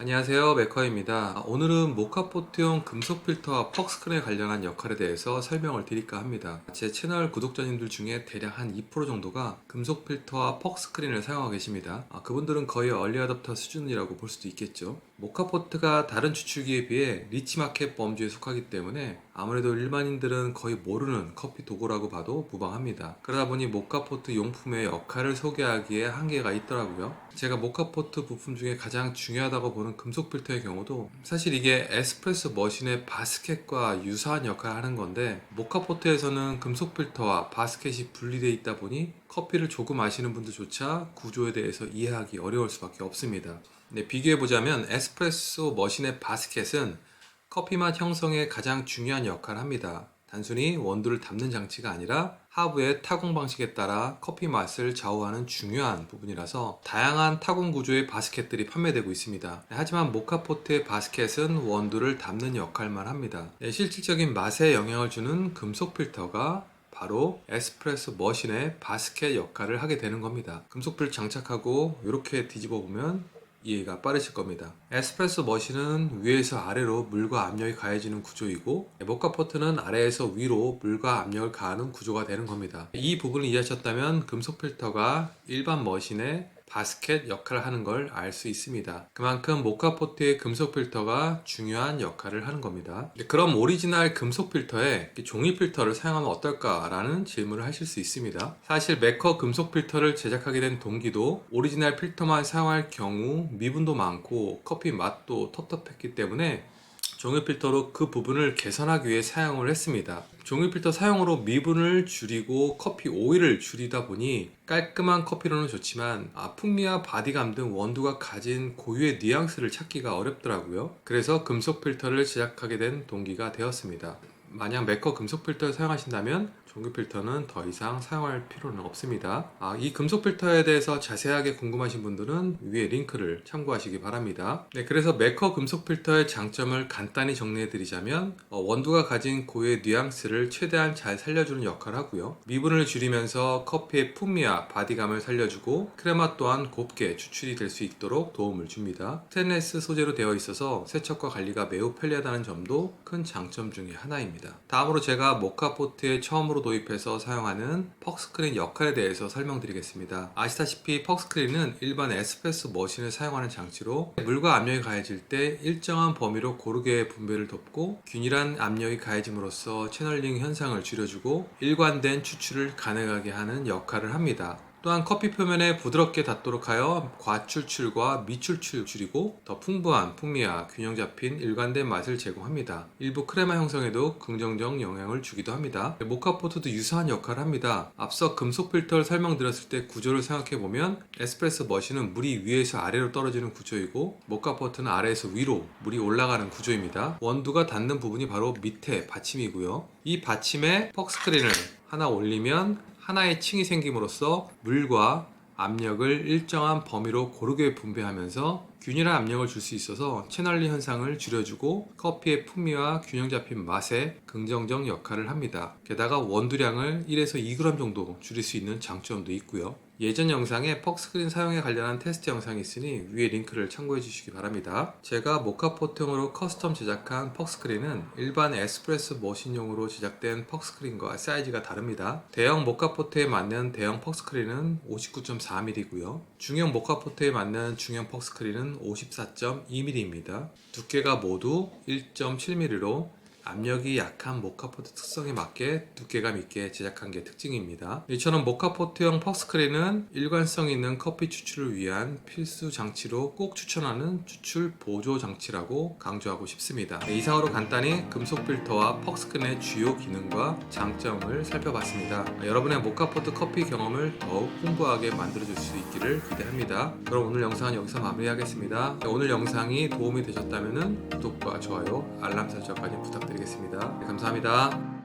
안녕하세요 메커입니다. 오늘은 모카포트용 금속 필터와 퍽스크린에 관련한 역할에 대해서 설명을 드릴까 합니다. 제 채널 구독자님들 중에 대략 한 2% 정도가 금속 필터와 퍽스크린을 사용하고 계십니다. 아, 그분들은 거의 얼리 어답터 수준이라고 볼 수도 있겠죠. 모카포트가 다른 추출기에 비해 리치마켓 범주에 속하기 때문에 아무래도 일반인들은 거의 모르는 커피 도구라고 봐도 무방합니다. 그러다 보니 모카포트 용품의 역할을 소개하기에 한계가 있더라고요. 제가 모카포트 부품 중에 가장 중요하다고 보는 금속 필터의 경우도 사실 이게 에스프레소 머신의 바스켓과 유사한 역할을 하는 건데 모카포트에서는 금속 필터와 바스켓이 분리되어 있다 보니 커피를 조금 마시는 분들조차 구조에 대해서 이해하기 어려울 수밖에 없습니다. 네, 비교해 보자면 에스프레소 머신의 바스켓은 커피 맛 형성에 가장 중요한 역할을 합니다. 단순히 원두를 담는 장치가 아니라 하부의 타공 방식에 따라 커피 맛을 좌우하는 중요한 부분이라서 다양한 타공 구조의 바스켓들이 판매되고 있습니다. 하지만 모카포트의 바스켓은 원두를 담는 역할만 합니다. 네, 실질적인 맛에 영향을 주는 금속 필터가 바로 에스프레소 머신의 바스켓 역할을 하게 되는 겁니다. 금속필 장착하고 이렇게 뒤집어 보면 이해가 빠르실 겁니다. 에스프레소 머신은 위에서 아래로 물과 압력이 가해지는 구조이고 모카 포트는 아래에서 위로 물과 압력을 가하는 구조가 되는 겁니다. 이 부분을 이해하셨다면 금속 필터가 일반 머신의 바스켓 역할을 하는 걸 알 수 있습니다. 그만큼 모카포트의 금속 필터가 중요한 역할을 하는 겁니다. 네, 그럼 오리지널 금속 필터에 종이 필터를 사용하면 어떨까라는 질문을 하실 수 있습니다. 사실 메커 금속 필터를 제작하게 된 동기도 오리지널 필터만 사용할 경우 미분도 많고 커피 맛도 텁텁했기 때문에 종이 필터로 그 부분을 개선하기 위해 사용을 했습니다. 종이 필터 사용으로 미분을 줄이고 커피 오일을 줄이다 보니 깔끔한 커피로는 좋지만 아, 풍미와 바디감 등 원두가 가진 고유의 뉘앙스를 찾기가 어렵더라고요. 그래서 금속 필터를 제작하게 된 동기가 되었습니다. 만약 메커 금속 필터를 사용하신다면 종이 필터는 더 이상 사용할 필요는 없습니다. 아, 이 금속 필터에 대해서 자세하게 궁금하신 분들은 위에 링크를 참고하시기 바랍니다. 네, 그래서 메커 금속 필터의 장점을 간단히 정리해 드리자면 어, 원두가 가진 고유의 뉘앙스를 최대한 잘 살려주는 역할을 하고요. 미분을 줄이면서 커피의 풍미와 바디감을 살려주고 크레마 또한 곱게 추출이 될 수 있도록 도움을 줍니다. 스테인레스 소재로 되어 있어서 세척과 관리가 매우 편리하다는 점도 큰 장점 중에 하나입니다. 다음으로 제가 모카포트에 처음으로 도입해서 사용하는 퍽스크린 역할에 대해서 설명드리겠습니다. 아시다시피 퍽스크린은 일반 에스프레소 머신을 사용하는 장치로 물과 압력이 가해질 때 일정한 범위로 고르게 분배를 돕고 균일한 압력이 가해짐으로써 채널링 현상을 줄여주고 일관된 추출을 가능하게 하는 역할을 합니다. 또한 커피 표면에 부드럽게 닿도록 하여 과출출과 미출출 줄이고 더 풍부한 풍미와 균형 잡힌 일관된 맛을 제공합니다. 일부 크레마 형성에도 긍정적 영향을 주기도 합니다. 모카포트도 유사한 역할을 합니다. 앞서 금속 필터를 설명드렸을 때 구조를 생각해 보면 에스프레소 머신은 물이 위에서 아래로 떨어지는 구조이고 모카포트는 아래에서 위로 물이 올라가는 구조입니다. 원두가 닿는 부분이 바로 밑에 받침이고요. 이 받침에 퍽스크린을 하나 올리면 하나의 층이 생김으로써 물과 압력을 일정한 범위로 고르게 분배하면서 균일한 압력을 줄 수 있어서 채널리 현상을 줄여주고 커피의 풍미와 균형 잡힌 맛에 긍정적 역할을 합니다. 게다가 원두량을 1에서 2g 정도 줄일 수 있는 장점도 있고요. 예전 영상에 퍽스크린 사용에 관련한 테스트 영상이 있으니 위에 링크를 참고해 주시기 바랍니다. 제가 모카포트용으로 커스텀 제작한 퍽스크린은 일반 에스프레소 머신용으로 제작된 퍽스크린과 사이즈가 다릅니다. 대형 모카포트에 맞는 대형 퍽스크린은 59.4mm이고요. 중형 모카포트에 맞는 중형 퍽스크린은 54.2mm입니다. 두께가 모두 1.7mm로 압력이 약한 모카포트 특성에 맞게 두께감 있게 제작한 게 특징입니다. 이처럼 모카포트형 퍽스크린은 일관성 있는 커피 추출을 위한 필수 장치로 꼭 추천하는 추출 보조 장치라고 강조하고 싶습니다. 네, 이상으로 간단히 금속 필터와 퍽스크린의 주요 기능과 장점을 살펴봤습니다. 여러분의 모카포트 커피 경험을 더욱 풍부하게 만들어줄 수 있기를 기대합니다. 그럼 오늘 영상은 여기서 마무리하겠습니다. 네, 오늘 영상이 도움이 되셨다면 구독과 좋아요, 알람 설정까지 부탁 드리겠습니다. 네, 감사합니다.